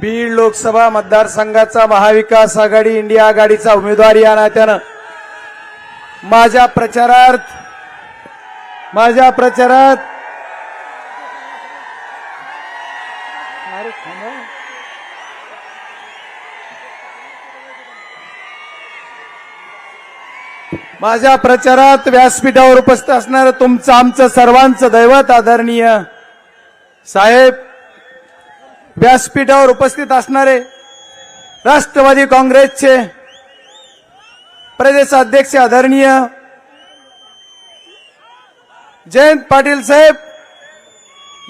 बीड लोकसभा मतदारसंघाचा महाविकास आघाडी इंडिया आघाडीचा उमेदवार या नात्यानं. माझ्या प्रचारार्थ माझ्या प्रचारात माझ्या प्रचारात व्यासपीठावर उपस्थित असणारं तुमचं आमचं सर्वांचं दैवत आदरणीय साहेब व्यासपीठावर उपस्थित असणारे राष्ट्रवादी काँग्रेसचे प्रदेश अध्यक्ष आदरणीय जयंत पाटील साहेब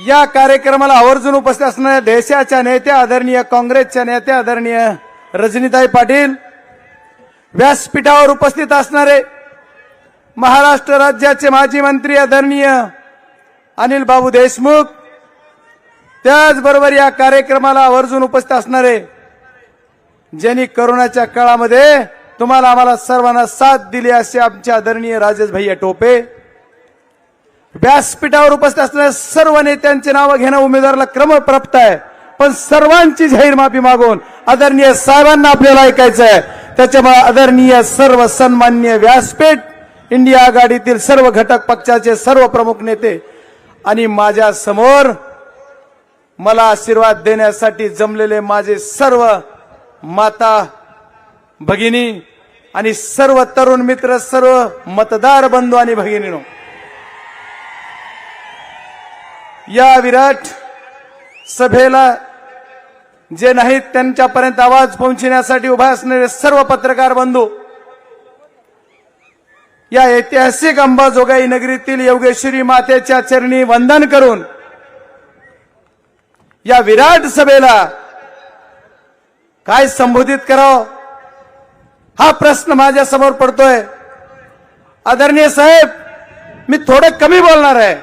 या कार्यक्रमाला आवर्जून उपस्थित असणाऱ्या देशाच्या नेत्या आदरणीय काँग्रेसच्या नेत्या आदरणीय रजनीताई पाटील व्यासपीठावर उपस्थित असणारे महाराष्ट्र राज्याचे माजी मंत्री आदरणीय अनिल बाबू देशमुख त्याचबरोबर या कार्यक्रमाला आवर्जून उपस्थित असणारे ज्यांनी करोनाच्या काळामध्ये तुम्हाला आम्हाला सर्वांना साथ दिली असे आमचे आदरणीय राजेश भैया टोपे व्यासपीठावर उपस्थित असणाऱ्या सर्व नेत्यांचे नावं घेणं उमेदवाराला क्रमप्राप्त आहे. पण सर्वांची जाहीर माफी मागून आदरणीय साहेबांना आपल्याला ऐकायचं आहे त्याच्यामुळे आदरणीय सर्व सन्मान्य व्यासपीठ इंडिया आघाडीतील सर्व घटक पक्षाचे सर्व प्रमुख नेते आणि माझ्यासमोर मला आशीर्वाद देण्यासाठी जमलेले माझे सर्व माता भगिनी आणि सर्व तरुण मित्र सर्व मतदार बंधू आणि भगिनीनो या विराट सभेला जे नाहीत त्यांच्यापर्यंत आवाज पोहोचण्यासाठी उभा असणारे सर्व पत्रकार बंधू या ऐतिहासिक अंबाजोगाई नगरीतील योगेश्वरी मातेच्या चरणी वंदन करून या विराट सभेला काय संबोधित करावं? हा प्रश्न माझ्यासमोर पडतोय. आदरणीय साहेब मी थोडं कमी बोलणार आहे.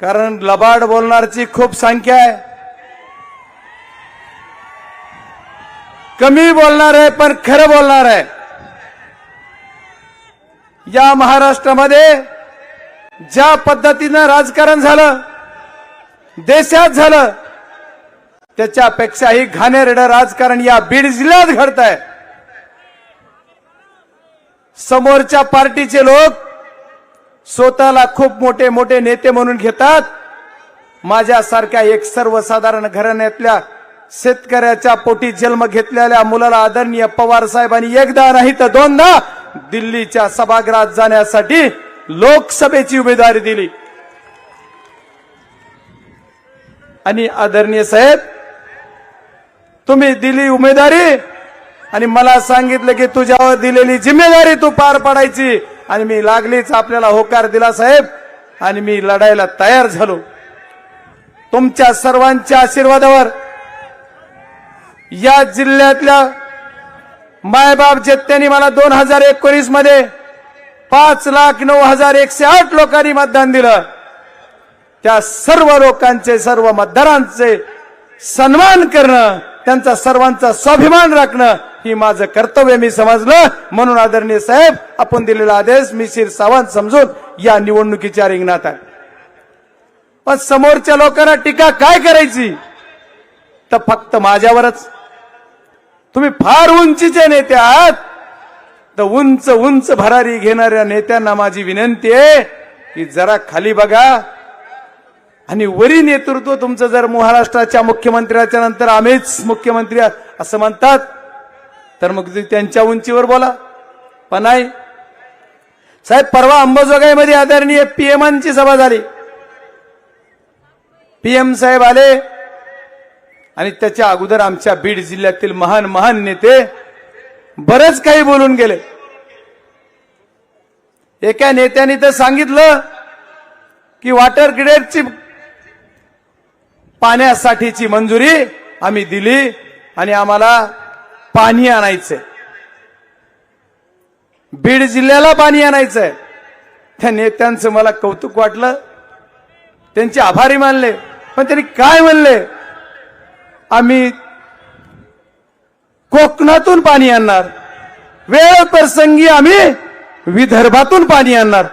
कारण लबाड बोलणारची खूप संख्या आहे. कमी बोलणार आहे पण खरं बोलणार आहे. या महाराष्ट्रामध्ये ज्या पद्धतीनं राजकारण झालं देशात झालं त्याच्यापेक्षाही घाणेरडं राजकारण या बीड जिल्ह्यात घडत आहे समोरच्या पार्टीचे लोक स्वतःला खूप मोठे मोठे नेते म्हणून घेतात. माझ्यासारख्या एक सर्वसाधारण घराण्यातल्या शेतकऱ्याच्या पोटी जन्म घेतलेल्या मुलाला आदरणीय पवार साहेबांनी एकदा नाही तर दोनदा दिल्लीच्या सभागृहात जाण्यासाठी लोकसभेची उमेदवारी दिली. आणि आदरणीय साहेब तुम्ही दिली उमेदवारी आणि मला सांगितलं की तुझ्यावर दिलेली जिम्मेदारी तू पार पाडायची आणि मी लागलीच आपल्याला होकार दिला साहेब आणि मी लढायला तयार झालो. तुमच्या सर्वांच्या आशीर्वादावर या जिल्ह्यातल्या मायबाप जेत्यांनी मला दोन हजार एकोणीसमध्ये पाच लाख नऊ हजार एकशे आठ लोकांनी मतदान दिलं. त्या सर्व लोकांचे सर्व मतदारांचे सन्मान करणं त्यांचा सर्वांचा स्वाभिमान राखणं ही माझं कर्तव्य मी समजलं. म्हणून आदरणीय साहेब आपण दिलेला आदेश मी शिर सावंत समजून या निवडणुकीच्या रिंगणात आहे. पण समोरच्या लोकांना टीका काय करायची? तर फक्त माझ्यावरच. तुम्ही फार उंचीचे नेते आहात. तर उंच उंच भरारी घेणाऱ्या नेत्यांना माझी विनंती आहे की जरा खाली बघा. आणि वरी नेतृत्व तुमचं जर महाराष्ट्राच्या मुख्यमंत्र्याच्या नंतर आम्हीच मुख्यमंत्री असं म्हणतात तर मग तुम्ही त्यांच्या उंचीवर बोला. पण नाही. साहेब परवा अंबाजोगाईमध्ये आदरणीय पीएमांची सभा झाली. पीएम साहेब आले. आणि त्याच्या अगोदर आमच्या बीड जिल्ह्यातील महान महान नेते बरच काही बोलून गेले. एका नेत्याने तर सांगितलं की वॉटर ग्रेडची पाण्यासाठीची मंजुरी आम्ही दिली आणि आम्हाला पाणी आणायचंय. बीड जिल्ह्याला पाणी आणायचंय. त्या नेत्यांचं मला कौतुक वाटलं. त्यांचे आभारी मानले. पण त्यांनी काय म्हणले? आम्ही कोकणातून पाणी आणणार. वेळ प्रसंगी आम्ही विदर्भातून पाणी आणणार.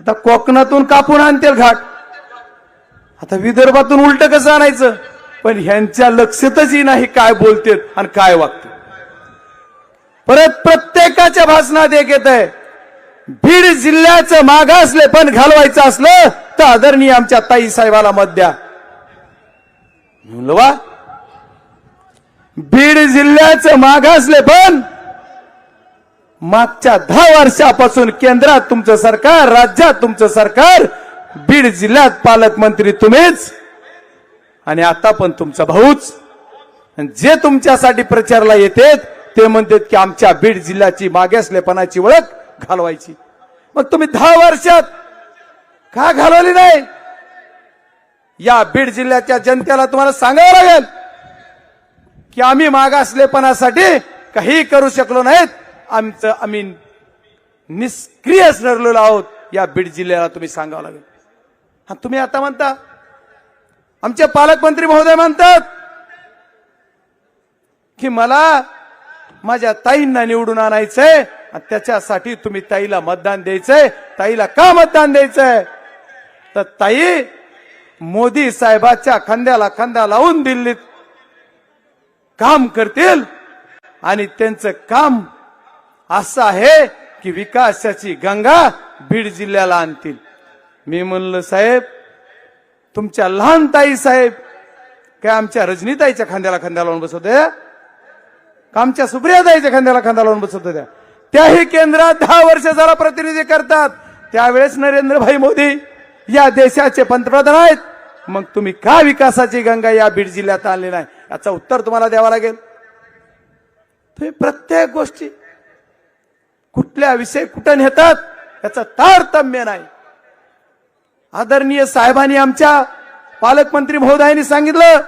आता कोकणातून कापून आणतील घाट. आता विदर्भातून उलट कसं आणायचं? पण ह्यांच्या लक्षातच नाही काय बोलतेत आणि काय वागते परत प्रत्येकाच्या भाषणात एक येत आहे बीड जिल्ह्याचं मागासले पण घालवायचं असलं तर आदरणीय आमच्या ताई साहेबाला मत द्या. म्हणलं वा. बीड जिल्ह्याचं मागासले पण मागच्या दहा वर्षापासून केंद्रात तुमचं सरकार राज्यात तुमचं सरकार बीड जिल्ह्यात पालकमंत्री तुम्हीच आणि आता पण तुमचा भाऊच. आणि जे तुमच्यासाठी प्रचारला येतेत ते म्हणतात की आमच्या बीड जिल्ह्याची मागासलेपणाची ओळख घालवायची. मग तुम्ही दहा वर्षात का घालवली नाही? या बीड जिल्ह्याच्या जनतेला तुम्हाला सांगावं लागेल की आम्ही मागासलेपणासाठी काही करू शकलो नाहीत. आमचं आम्ही निष्क्रिय ठरलेलो आहोत. या बीड जिल्ह्याला तुम्ही सांगावं लागेल. हा तुम्ही आता म्हणता. आमचे पालकमंत्री महोदय म्हणतात की मला माझ्या ताईंना निवडून आणायचंय आणि त्याच्यासाठी तुम्ही ताईला मतदान द्यायचंय ताईला का मतदान द्यायचंय? तर ताई मोदी साहेबाच्या खांद्याला खांदा लावून दिल्लीत काम करतील. आणि त्यांचं काम असं आहे की विकासाची गंगा बीड जिल्ह्याला आणतील. मी म्हणलं साहेब तुमच्या लहान ताई साहेब काय आमच्या रजनीताईच्या खांद्याला खांद्या लावून बसवत होत्या का आमच्या सुप्रियाताईच्या खांद्याला खांदा लावून बसवत होत्या त्याही केंद्रात दहा वर्ष जरा प्रतिनिधी करतात. त्यावेळेस नरेंद्रभाई मोदी या देशाचे पंतप्रधान आहेत. मग तुम्ही का विकासाची गंगा या बीड जिल्ह्यात आणली नाही? याचं उत्तर तुम्हाला द्यावं लागेल. तुम्ही प्रत्येक गोष्टी कुठल्या विषय कुठं नेतात याचं तारतम्य नाही. आदरणीय साहेबांनी आमच्या पालकमंत्री महोदयांनी सांगितलं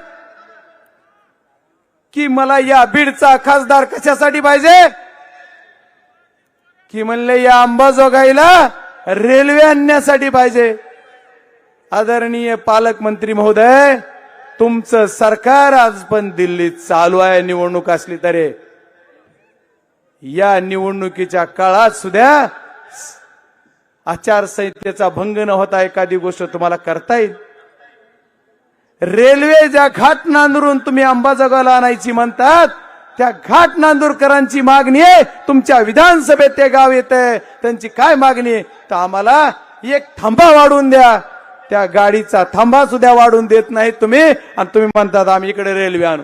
की मला या बीडचा खासदार कशासाठी पाहिजे? की म्हणले या अंबाजोगाईला रेल्वे आणण्यासाठी पाहिजे. आदरणीय पालकमंत्री महोदय तुमचं सरकार आज पण दिल्लीत चालू आहे निवडणूक असली तरी. या निवडणुकीच्या काळात सुद्धा आचारसंहितेचा भंग न होता एखादी गोष्ट तुम्हाला करता येईल. रेल्वे ज्या घाट नांदरून तुम्ही अंबाजोगाला आणायची म्हणतात त्या घाट नांदूरकरांची मागणी आहे तुमच्या विधानसभेत ते गाव येत त्यांची काय मागणी आहे? तर आम्हाला एक थांबा वाढून द्या. त्या गाडीचा थांबा सुद्धा वाढवून देत नाही तुम्ही. आणि तुम्ही म्हणतात आम्ही इकडे रेल्वे आणू.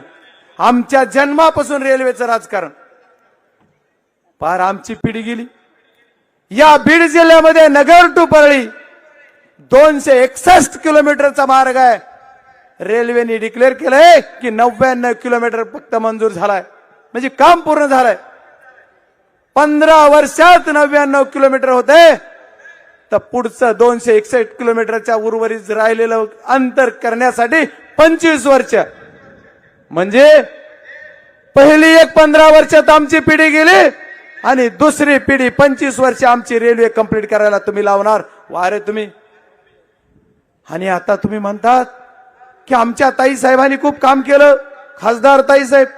आमच्या जन्मापासून रेल्वेचं राजकारण. पार आमची पिढी गेली. या बीड जिल्ह्यामध्ये नगर टू परळी दोनशे एकसष्ट किलोमीटरचा मार्ग आहे. रेल्वेने डिक्लेअर केलंय की नव्याण्णव किलोमीटर फक्त मंजूर झालाय. म्हणजे काम पूर्ण झालंय. पंधरा वर्षात नव्याण्णव किलोमीटर होते तर पुढचं दोनशे एकसष्ट किलोमीटरच्या उर्वरित राहिलेलं अंतर करण्यासाठी पंचवीस वर्ष. म्हणजे पहिली एक पंधरा वर्षात आमची पिढी गेली आणि दुसरी पिढी पंचवीस वर्ष आमची रेल्वे कंप्लीट करायला तुम्ही लावणार. वारे तुम्ही. आणि आता तुम्ही म्हणतात की आमच्या ताई साहेबांनी खूप काम केलं. खासदार ताई साहेब.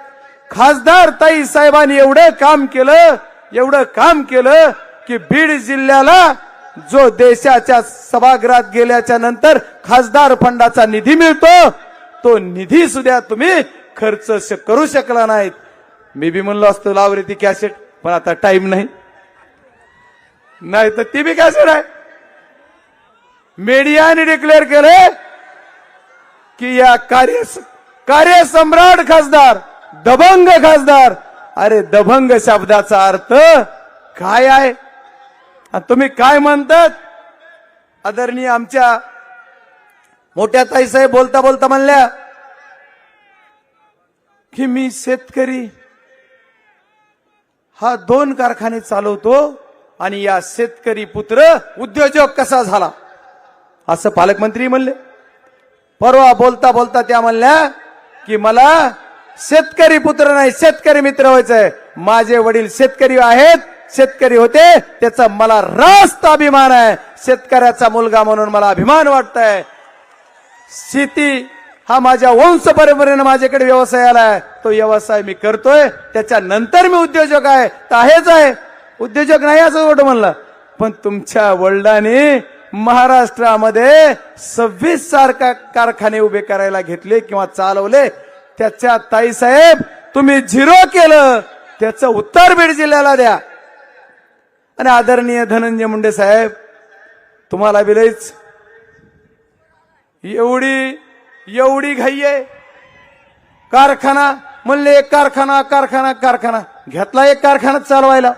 खासदार ताई साहेबांनी एवढं काम केलं एवढं काम केलं की बीड जिल्ह्याला जो देशाच्या सभागृहात गेल्याच्यानंतर खासदार फंडाचा निधी मिळतो तो निधी सुद्धा तुम्ही खर्च श- करू शकला नाहीत. मी बी म्हणलो असतो लावरे ती कॅसेट पण आता टाइम नाही. नाही तर ती बी कॅसेट आहे. मीडियाने डिक्लेअर केले की या कार्य कार्यसम्राट खासदार दबंग खासदार अरे दबंग शब्दाचा अर्थ काय आहे? आणि तुम्ही काय म्हणतात? आदरणीय आमच्या मोठ्या ताईसाहेब बोलता बोलता म्हणल्या की मी शेतकरी. हा दोन कारखाने चालवतो आणि या शेतकरी पुत्र उद्योजक कसा झाला? असं पालकमंत्री म्हणले. परवा बोलता बोलता त्या म्हणल्या की मला शेतकरी पुत्र नाही शेतकरी मित्र व्हायचंय. माझे वडील शेतकरी आहेत शेतकरी होते त्याचा मला रास्त अभिमान आहे. शेतकऱ्याचा मुलगा म्हणून मला अभिमान वाटतंय. शेती हा माझ्या वंश परंपरेनं माझ्याकडे व्यवसाय आलाय. तो व्यवसाय मी करतोय. त्याच्यानंतर मी उद्योजक आहे. तर आहेच आहे. उद्योजक नाही असं वाटतं म्हणलं. पण तुमच्या वडिलांनी महाराष्ट्रामध्ये सव्वीस सारखा कारखाने उभे करायला घेतले किंवा चालवले. त्याच्या ताईसाहेब तुम्ही झिरो केलं. त्याचं उत्तर बीड जिल्ह्याला द्या. आणि आदरणीय धनंजय मुंडे साहेब तुम्हाला बिलच एवढी एवढी घाई आहे. कारखाना म्हणले एक कारखाना कारखाना कारखाना. घेतला एक कारखाना चालवायला.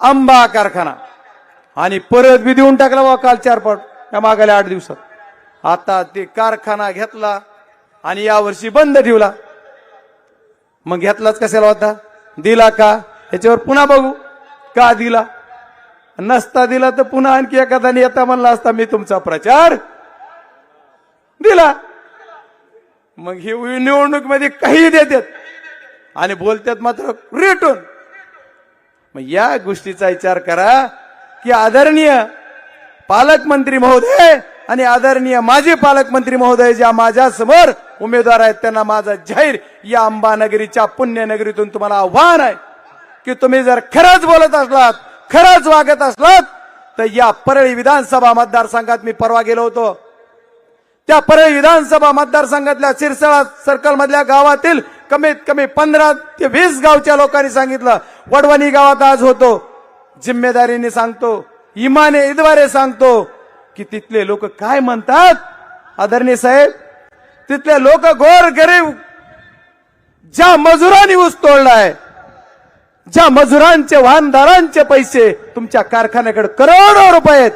आंबा कारखाना. आणि परत बी देऊन टाकला बा काल चार पट मागायला आठ दिवसात. आता ते कारखाना घेतला आणि यावर्षी बंद ठेवला. मग घेतलाच कशाला होता? दिला का? याच्यावर पुन्हा बघू. का दिला? नसता दिला तर पुन्हा आणखी एखादा नेता म्हणला असता मी तुमचा प्रचार दिला. मग ही निवडणूकमध्ये काही देतात आणि बोलतात मात्र रेटून. मग या गोष्टीचा विचार करा की आदरणीय पालकमंत्री महोदय आणि आदरणीय माजी पालकमंत्री महोदय ज्या माझ्यासमोर उमेदवार आहेत त्यांना माझा जाहीर या अंबानगरीच्या पुण्यनगरीतून तुम्हाला आव्हान आहे. की तुम्ही जर खरंच बोलत असलात खरंच वागत असलात तर या परळी विधानसभा मतदारसंघात मी परवा गेलो होतो. त्या परळी विधानसभा मतदारसंघातल्या सिरसळा सर्कल मधल्या गावातील कमीत कमी पंधरा ते वीस गावच्या लोकांनी सांगितलं वडवणी गावात आज होतो. जिम्मेदारीने सांगतो इमाने इद्वारे सांगतो की तिथले लोक काय म्हणतात? आदरणीय साहेब तिथले लोक गोर गरीब ज्या मजुरांनी ऊस तोडलाय ज्या मजुरांचे वाहनदारांचे पैसे तुमच्या कारखान्याकडे करोडो रुपये आहेत.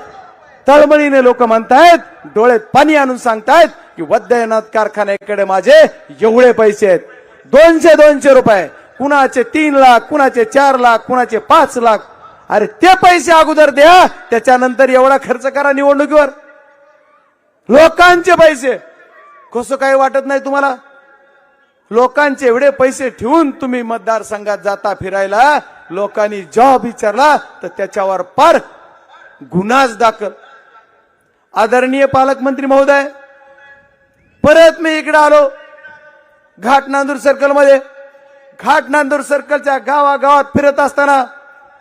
तळमळीने लोक म्हणतायत डोळ्यात पाणी आणून सांगतायत की वैद्यनाथ कारखान्याकडे माझे एवढे पैसे आहेत. दोनशे दोनशे रुपये. कुणाचे तीन लाख कुणाचे चार लाख कुणाचे पाच लाख. अरे ते पैसे अगोदर द्या त्याच्यानंतर एवढा खर्च करा निवडणुकीवर. लोकांचे पैसे. कसं काही वाटत नाही तुम्हाला? लोकांचे एवढे पैसे ठेवून तुम्ही मतदारसंघात जाता फिरायला लोकांनी जॉब विचारला तर त्याच्यावर पार गुन्हाच दाखल. आदरणीय पालकमंत्री महोदय परत मी इकडे आलो घाट नांदूर सर्कलमध्ये घाट नांदूर सर्कलच्या गावागावात फिरत असताना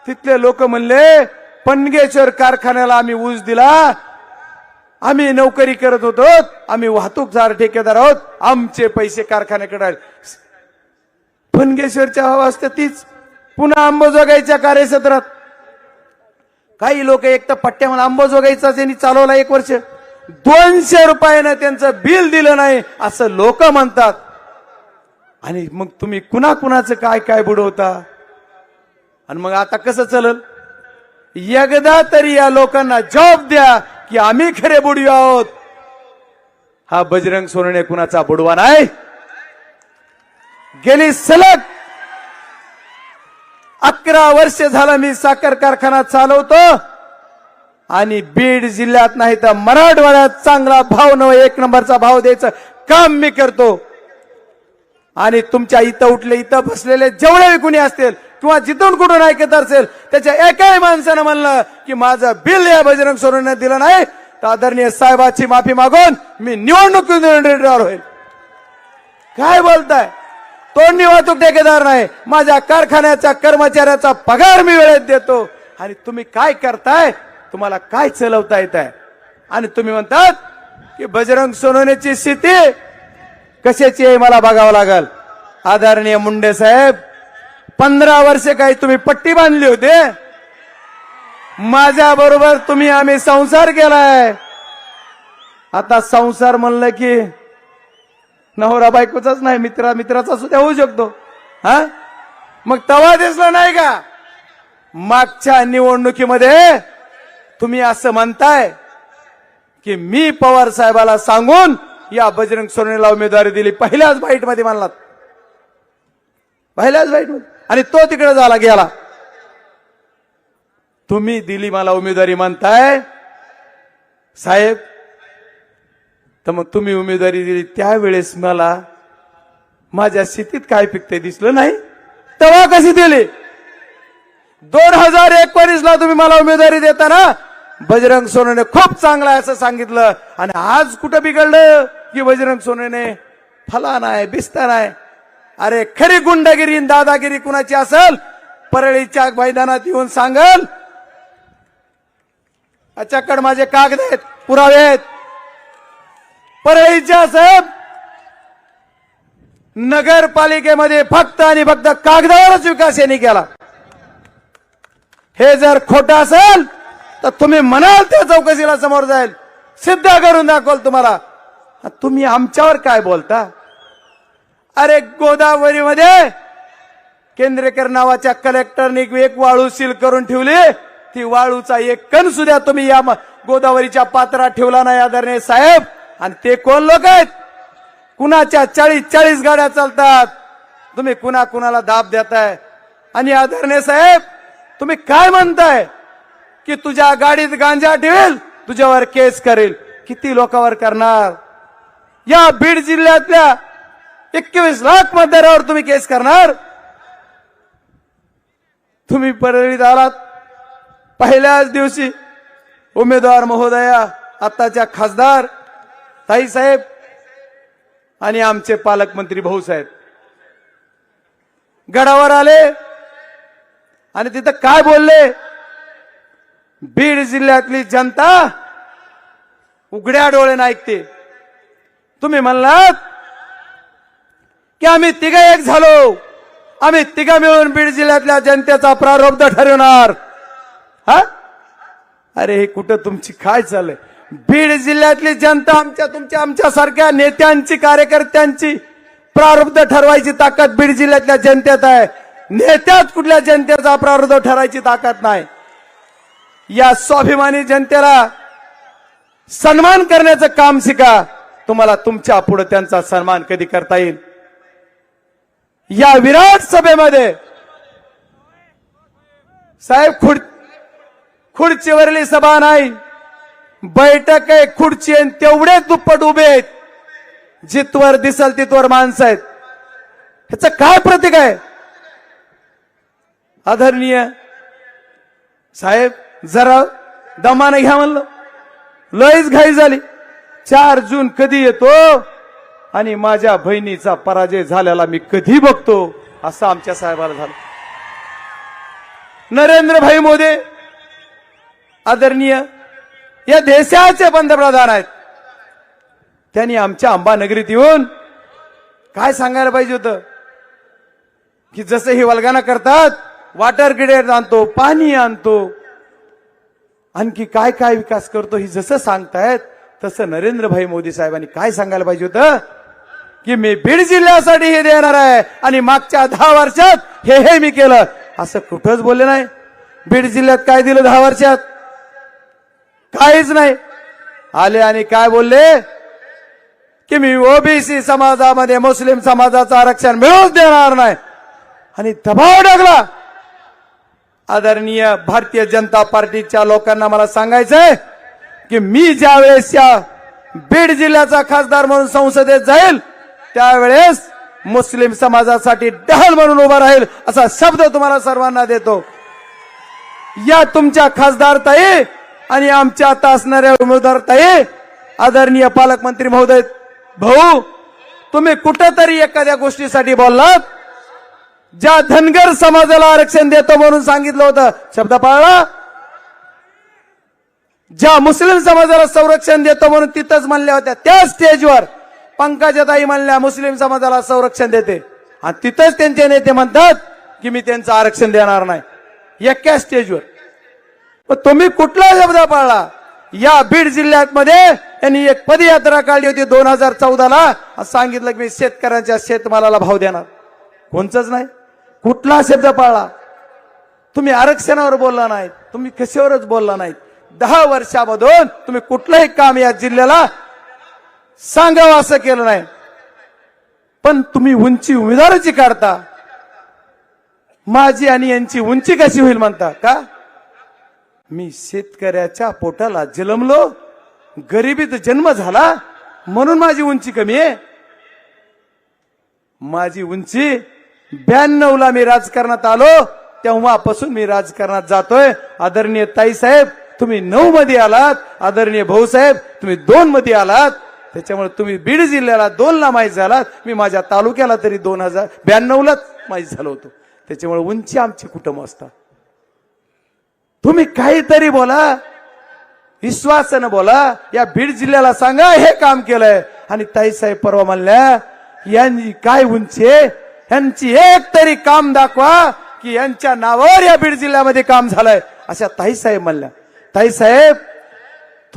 तिथले लोक म्हणले पनगेश्वर कारखान्याला आम्ही ऊस दिला आम्ही नोकरी करत होतो आम्ही वाहतूकदार ठेकेदार आहोत आमचे पैसे कारखान्याकडे फनगेश्वरच्या हवा असते तीच. पुन्हा अंबाजोगाईच्या कार्यक्षेत्रात. काही लोक एक तर पट्ट्या म्हणून अंबाजोगाईचा त्यांनी चालवला एक वर्ष. दोनशे रुपयानं त्यांचं बिल दिलं नाही असं लोक म्हणतात. आणि मग तुम्ही कुणा कुणाचं काय काय बुडवता? आणि मग आता कसं चलल? एकदा तरी या लोकांना जॉब द्या की आम्ही खरे बुडवी आहोत. हा बजरंग सोनणे कुणाचा बुडवा नाही? गेली सलग अकरा वर्ष झालं मी साखर कारखाना चालवतो आणि बीड जिल्ह्यात नाही तर मराठवाड्यात चांगला भाव न एक नंबरचा भाव द्यायचं काम मी करतो. आणि तुमच्या इथं उठले इथं बसलेले जेवढे कुणी असतील किंवा जिथून कुठून ऐकत असेल त्याच्या एकाही माणसानं म्हणलं की माझं बिल या बजरंग सोडून दिलं नाही. तर आदरणीय साहेबाची माफी मागून मी निवडणूक होईल. काय बोलताय? तोंडी वाहतूक ठेकेदार नाही. माझ्या कारखान्याचा कर्मचाऱ्याचा पगार मी वेळेत देतो. आणि तुम्ही काय करताय? तुम्हाला काय चलवता येत आहे? आणि तुम्ही म्हणतात की बजरंग सोनवण्याची स्थिती कशाची आहे मला बघावं लागल? आदरणीय मुंडे साहेब पंधरा वर्षे काही तुम्ही पट्टी बांधली होती. माझ्या बरोबर तुम्ही आम्ही संसार केलाय. आता संसार म्हणलं की नवरा बायकोचाच नाही मित्रा मित्राचा सुद्धा होऊ शकतो. हा? मग तवा दिसला नाही का? मागच्या निवडणुकीमध्ये तुम्ही असं म्हणताय की मी पवार साहेबाला सांगून या बजरंग सोनेला उमेदवारी दिली. पहिल्याच बाईटमध्ये पहिल्याच बाईटमध्ये. आणि तो तिकडे झाला गेला. तुम्ही दिली मला उमेदवारी म्हणताय. साहेब तर मग तुम्ही उमेदवारी दिली त्यावेळेस मला माझ्या स्थितीत काय पिकते दिसलं नाही. तेव्हा कशी दिली? दोन हजार एकोणीस ला तुम्ही मला उमेदवारी देताना बजरंग सोनेने खूप चांगला आहे असं सांगितलं. आणि आज कुठं बिघडलं की बजरंग सोनेने फला नाही बिस्ता नाही अरे खरी गुंडगिरी दादागिरी कुणाची असेल? परळीच्या मैदानात येऊन सांगल. अच्याकड माझे कागद आहेत पुरावे आहेत. परळीच्या साहेब नगरपालिकेमध्ये फक्त आणि फक्त कागदावरच विकास यांनी केला. हे जर खोटं असेल तर तुम्ही म्हणाल त्या चौकशीला समोर जाईल. सिद्ध करून दाखवल तुम्हाला. तुम्ही आमच्यावर काय बोलता? अरे गोदावरीमध्ये केंद्रेकर नावाच्या कलेक्टरने एक वाळू सील करून ठेवली. ती वाळूचा एक कण सुद्धा तुम्ही या गोदावरीच्या पात्रात ठेवला नाही आदरणीय साहेब. आणि ते कोण लोक आहेत? कुणाच्या चाळीस चाळीस गाड्या चालतात? तुम्ही कुणा कुणाला दाब देताय? आणि आदरणीय साहेब तुम्ही काय म्हणताय? की तुझ्या गाडीत गांजा ठेवेल तुझ्यावर केस करेल. किती लोकांवर करणार? या बीड जिल्ह्यातल्या एकवीस लाख मतदारावर तुम्ही केस करणार? तुम्ही परळीत आलात. पहिल्याच दिवशी उमेदवार महोदया आताच्या खासदार ताईसाहेब आणि आमचे पालकमंत्री भाऊसाहेब गडावर आले आणि तिथं काय बोलले? बीड जिल्ह्यातली जनता उघड्या डोळे ऐकते. तुम्ही म्हणलात की आम्ही तिघ एक झालो. आम्ही तिघ मिळून बीड जिल्ह्यातल्या जनतेचा प्रारब्ध ठरवणार. हा? अरे हे कुठं तुमची काय चाललंय? बीड जिल्ह्यातली जनता आमच्या तुमच्या आमच्यासारख्या नेत्यांची कार्यकर्त्यांची प्रारब्ध ठरवायची ताकद बीड जिल्ह्यातल्या जनतेत आहे. नेत्यात कुठल्या जनतेचा प्रारब्ध ठरायची ताकद नाही. या स्वाभिमानी जनतेला सन्मान करण्याचं काम शिका. तुम्हाला तुमच्यापुढे त्यांचा सन्मान कधी करता येईल? या विराट सभेमध्ये साहेब खुड खुर्चीवरली सभा नाही. बैठक आहे खुर्ची आणि तेवढेच दुप्पट उभे आहेत. जितवर दिसल तिथवर माणसं आहेत. ह्याचं काय प्रतीक आहे? आदरणीय साहेब जरा दमानं घ्या म्हणलं. लयच घाई झाली. चार जून कधी येतो? आणि माझ्या बहिणीचा पराजय झालेला मी कधी बघतो? असं आमच्या साहेबाला झालं. नरेंद्रभाई मोदी आदरणीय या देशाचे पंतप्रधान आहेत. त्यांनी आमच्या अंबानगरीत येऊन काय सांगायला पाहिजे होतं? की जसं ही वल्गाना करतात वॉटर ग्रेड आणतो पाणी आणतो. आणखी काय काय विकास करतो ही जसं सांगतायत तसं नरेंद्रभाई मोदी साहेबांनी काय सांगायला पाहिजे होतं? की मी बीड जिल्ह्यासाठी हे देणार आहे आणि मागच्या दहा वर्षात हे हे मी केलं. असं कुठंच बोलले नाही. बीड जिल्ह्यात काय दिलं दहा वर्षात? काहीच नाही. आले आणि काय बोलले? की मी ओबीसी समाजामध्ये मुस्लिम समाजाचं आरक्षण मिळूच देणार नाही. आणि दबाव टाकला. आदरणीय भारतीय जनता पार्टीच्या लोकांना मला सांगायचंय की मी ज्या वेळेस या बीड जिल्ह्याचा खासदार म्हणून संसदेत जाईल त्यावेळेस मुस्लिम समाजासाठी डहल म्हणून उभा राहील असा शब्द तुम्हाला सर्वांना देतो. या तुमच्या खासदार ताई आणि आमच्या आता असणाऱ्या उमेदवार ताई आदरणीय पालकमंत्री महोदय भाऊ तुम्ही कुठेतरी एखाद्या गोष्टीसाठी बोललात? ज्या धनगर समाजाला आरक्षण देतो म्हणून सांगितलं होतं. शब्द पाळला? ज्या मुस्लिम समाजाला संरक्षण देतो म्हणून तिथंच म्हणल्या होत्या. त्या स्टेजवर पंकजाताई म्हणल्या मुस्लिम समाजाला संरक्षण देते. आणि तिथंच त्यांचे नेते म्हणतात की मी त्यांचं आरक्षण देणार नाही. एक्या स्टेजवर पण तुम्ही कुठला शब्द पाळला? या बीड जिल्ह्यात मध्ये त्यांनी एक पदयात्रा काढली होती दोन हजार चौदाला. सांगितलं की मी शेतकऱ्यांच्या शेतमालाला भाव देणार. कोणचंच नाही. कुठला शब्द पाळला? तुम्ही आरक्षणावर बोलला नाहीत. तुम्ही कशावरच बोलला नाहीत. दहा वर्षामधून तुम्ही कुठलंही काम या जिल्ह्याला सांगावं असं केलं नाही. पण तुम्ही उंची उमेदवाराची काढता. माझी आणि यांची उंची कशी होईल म्हणता का? मी शेतकऱ्याच्या पोटाला जलमलो गरिबीत जन्म झाला म्हणून माझी उंची कमी आहे. माझी उंची ब्याण्णव ला मी राजकारणात आलो तेव्हापासून मी राजकारणात जातोय. आदरणीय ताई साहेब तुम्ही नऊ मध्ये आलात. आदरणीय भाऊसाहेब तुम्ही दोन मध्ये आलात. त्याच्यामुळे तुम्ही बीड जिल्ह्याला दोनला माहीत झालात. मी माझ्या तालुक्याला तरी दोन हजार ब्याण्णवलाच माहीत झालो होतो. त्याच्यामुळे उंची आमची कुटुंब असतात तुम्ही काहीतरी बोला. विश्वासानं बोला. या बीड जिल्ह्याला सांगा हे काम केलंय. आणि ताईसाहेब परवा म्हणल्या यांची काय उंची यांची एक तरी काम दाखवा की यांच्या नावावर या बीड जिल्ह्यामध्ये काम झालंय. अशा ताईसाहेब म्हणल्या. ताईसाहेब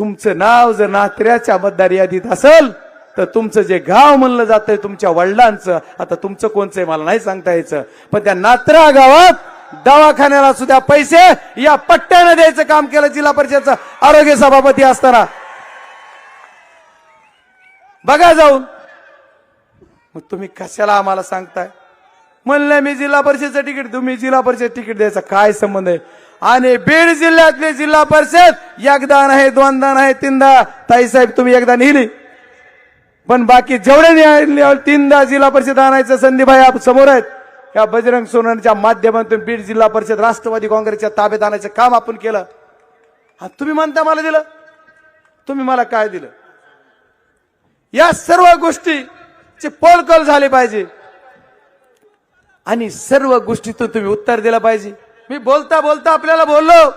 तुमचं नाव जर नात्र्याच्या मतदार यादीत असेल तर तुमचं जे गाव म्हणलं जातंय तुमच्या वडिलांचं आता तुमचं कोणचं आहे मला नाही सांगता यायचं. पण त्या नात्रा गावात दवाखान्याला सुद्धा पैसे या पट्ट्यानं द्यायचं काम केलं जिल्हा परिषदचं आरोग्य सभापती असताना. बघा जाऊन. मग तुम्ही कशाला आम्हाला सांगताय? म्हणलं मी जिल्हा परिषदचं तिकीट तुम्ही जिल्हा परिषद तिकीट द्यायचा काय संबंध आहे? आणि बीड जिल्ह्यातले जिल्हा परिषद एकदा नाही दोनदा नाही तीनदा. ताईसाहेब तुम्ही एकदा नेली पण बाकी जेवढे तीनदा जिल्हा परिषद आणायचं संदीभाई आप समोर आहेत. या बजरंग सोनवणेच्या माध्यमातून बीड जिल्हा परिषद राष्ट्रवादी काँग्रेसच्या ताब्यात आणायचं काम आपण केलं. हा तुम्ही म्हणता मला दिलं. तुम्ही मला काय दिलं? या सर्व गोष्टीचे पळकल झाले पाहिजे. आणि सर्व गोष्टीतून तुम्ही उत्तर दिलं पाहिजे. मी बोलता बोलता आपल्याला बोललो.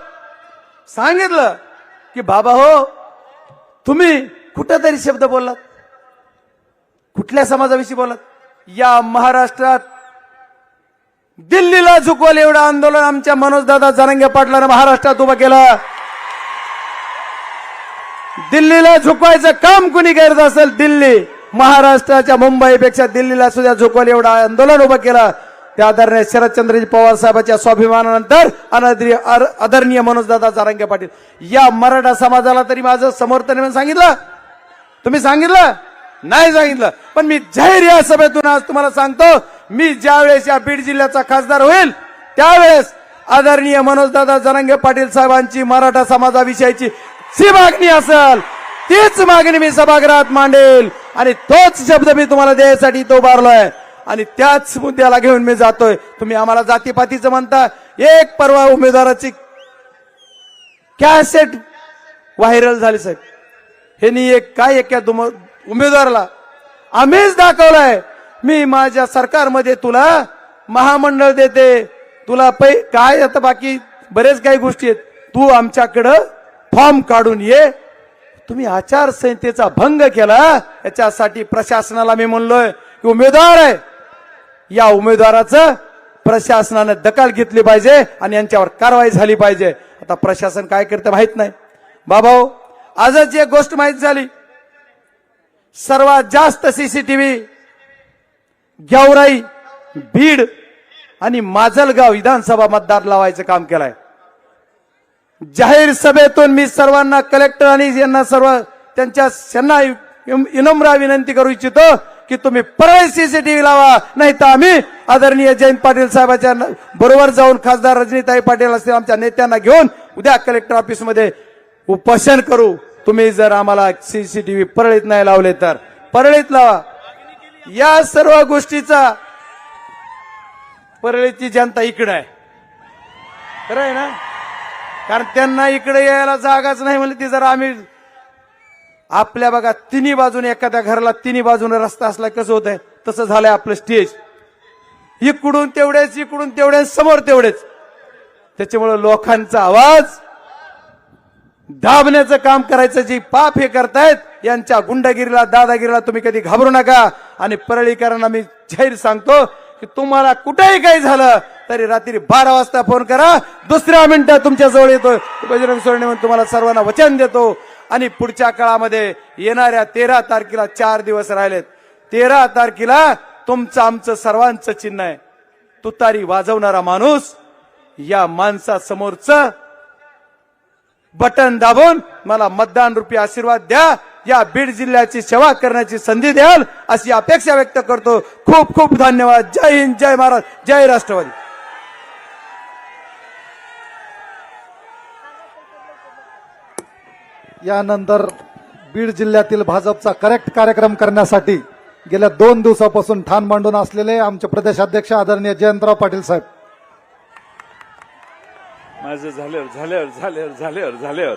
सांगितलं की बाबा हो तुम्ही कुठंतरी शब्द बोललात. कुठल्या समाजाविषयी बोलत या महाराष्ट्रात दिल्लीला झुकवलं एवढं आंदोलन आमच्या मनोजदादा जरांगे पाटलानं महाराष्ट्रात उभं केलं. दिल्लीला झुकवायचं काम कुणी करत असेल दिल्ली. महाराष्ट्राच्या मुंबईपेक्षा दिल्लीला सुद्धा झुकवलं एवढं आंदोलन उभं केलं. त्या आदरणीय शरदचंद्रजी पवार साहेबांच्या स्वाभिमानानंतर अनादरीय आदरणीय मनोजदादा जारंगे पाटील. या मराठा समाजाला तरी माझं समर्थन सांगितलं. तुम्ही सांगितलं? नाही सांगितलं. पण मी जाहीर या सभेतून आज तुम्हाला सांगतो मी ज्यावेळेस या बीड जिल्ह्याचा खासदार होईल त्यावेळेस आदरणीय मनोजदादा जरांगे पाटील साहेबांची मराठा समाजाविषयीची जी मागणी असेल तीच मागणी मी सभागृहात मांडेल. आणि तोच शब्द मी तुम्हाला द्यायसाठी तो उभारलोय. आणि त्याच मुद्द्याला घेऊन मी जातोय. तुम्ही आम्हाला जातीपातीचं म्हणता. एक परवा उमेदवाराची कॅसेट व्हायरल झाली साहेब. ह्यानी एक काय एका दुम- उमेदवाराला आम्हीच दाखवलाय. मी माझ्या सरकारमध्ये तुला महामंडळ देते. तुला पै काय आता बाकी बरेच काही गोष्टी आहेत. तू आमच्याकडं फॉर्म काढून ये. तुम्ही आचारसंहितेचा भंग केला. याच्यासाठी प्रशासनाला मी म्हणलोय की उमेदवार आहे. या उमेदवाराचं प्रशासनानं दखल घेतली पाहिजे आणि यांच्यावर कारवाई झाली पाहिजे. आता प्रशासन काय करतं माहीत नाही. बाबा आजच एक गोष्ट माहीत झाली. सर्वात जास्त सीसीटीव्ही गेवराई बीड आणि माजलगाव विधानसभा मतदार लावायचं काम केलंय. जाहीर सभेतून मी सर्वांना कलेक्टर आणि यांना सर्व त्यांच्या त्यांना विनम्र विनंती करू इच्छितो की तुम्ही परळ सीसीटीव्ही लावा. नाही तर आम्ही आदरणीय जयंत पाटील साहेबांच्या बरोबर जाऊन खासदार रजनीताई पाटील असतील आमच्या नेत्यांना घेऊन उद्या कलेक्टर ऑफिसमध्ये उपोषण करू. तुम्ही जर आम्हाला सीसीटीव्ही परळीत नाही लावले तर. परळीत लावा. या सर्व गोष्टीचा परळीची जनता इकडे आहे. खरं आहे ना? कारण त्यांना इकडे यायला जागाच नाही म्हणले ती जर आम्ही आपल्या बघा तिन्ही बाजूने एखाद्या घराला तिन्ही बाजूने रस्ता असला कसं होत आहे तसं झालंय आपलं स्टेज इकडून तेवढेच इकडून तेवढेच समोर तेवढेच. त्याच्यामुळे लोकांचा आवाज दाबण्याचं काम करायचं जे पाप हे करतायत यांच्या गुंडगिरीला दादागिरीला तुम्ही कधी घाबरू नका. आणि परळीकरांना मी जाहीर सांगतो की तुम्हाला कुठेही काही झालं तरी रात्री बारा वाजता फोन करा. दुसऱ्या मिनिटात तुमच्या जवळ येतो बजरंग सोडणे म्हणून तुम्हाला सर्वांना वचन देतो. आणि पुढच्या काळामध्ये येणाऱ्या तेरा तारखेला चार दिवस राहिलेत. तेरा तारखेला तुमचं आमचं सर्वांचं चिन्ह आहे. तुतारी वाजवणारा माणूस या माणसासमोरचं बटन दाबून मला मतदान रुपये आशीर्वाद द्या. या बीड जिल्ह्याची सेवा करण्याची संधी द्याल अशी अपेक्षा व्यक्त करतो. खूप खूप धन्यवाद. जय हिंद जय महाराज जय राष्ट्रवादी. यानंतर बीड जिल्ह्यातील भाजपचा करेक्ट कार्यक्रम करण्यासाठी गेल्या दोन दिवसापासून ठाण मांडून असलेले आमचे प्रदेशाध्यक्ष आदरणीय जयंतराव पाटील साहेब. माझं झाल्यावर झाल्यावर झाल्यावर झाल्यावर झाल्यावर.